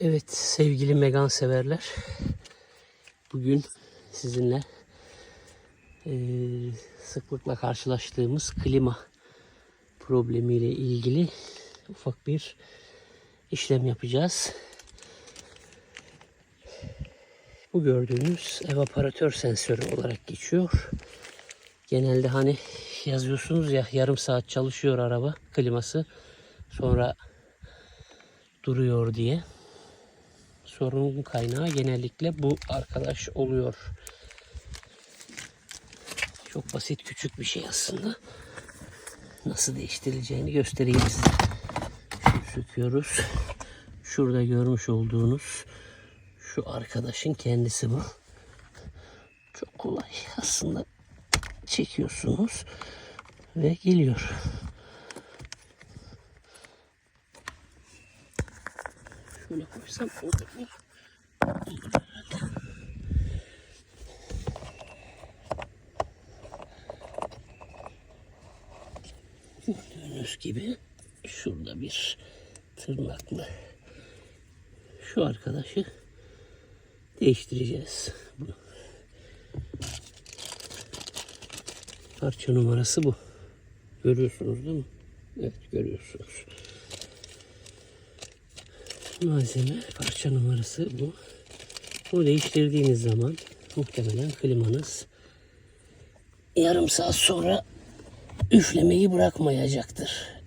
Evet sevgili Megan severler. Bugün sizinle eee, sıklıkla karşılaştığımız klima problemiyle ilgili ufak bir işlem yapacağız. Bu gördüğünüz evaporatör sensörü olarak geçiyor. Genelde hani yazıyorsunuz ya yarım saat çalışıyor araba kliması sonra duruyor diye. Sorunun kaynağı genellikle bu arkadaş oluyor. Çok basit küçük bir şey aslında. Nasıl değiştirileceğini göstereyim size. Şunu söküyoruz. Şurada görmüş olduğunuz şu arkadaşın kendisi bu. Çok kolay aslında çekiyorsunuz ve geliyor. Şöyle koysam olur mu? Gördüğünüz gibi şurada bir tırnaklı şu arkadaşı değiştireceğiz. Bu. Parça numarası bu. Görüyorsunuz değil mi? Evet görüyorsunuz. Malzeme parça numarası bu. Bunu değiştirdiğiniz zaman muhtemelen klimanız yarım saat sonra üflemeyi bırakmayacaktır.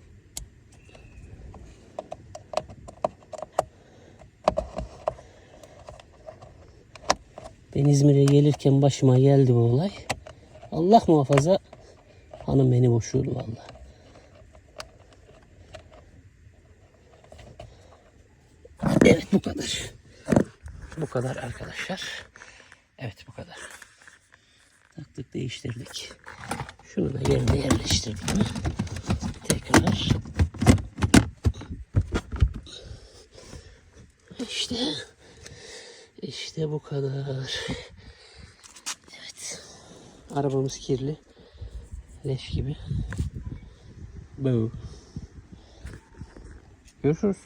Ben İzmir'e gelirken başıma geldi bu olay. Allah muhafaza hanım beni boşuyordu valla. Evet bu kadar. Bu kadar arkadaşlar. Evet bu kadar. Taktık değiştirdik. Şunu da yerine yerleştirdik? Tekrar. İşte. İşte bu kadar. Evet. Arabamız kirli. Leş gibi. Bu. Görüşürüz.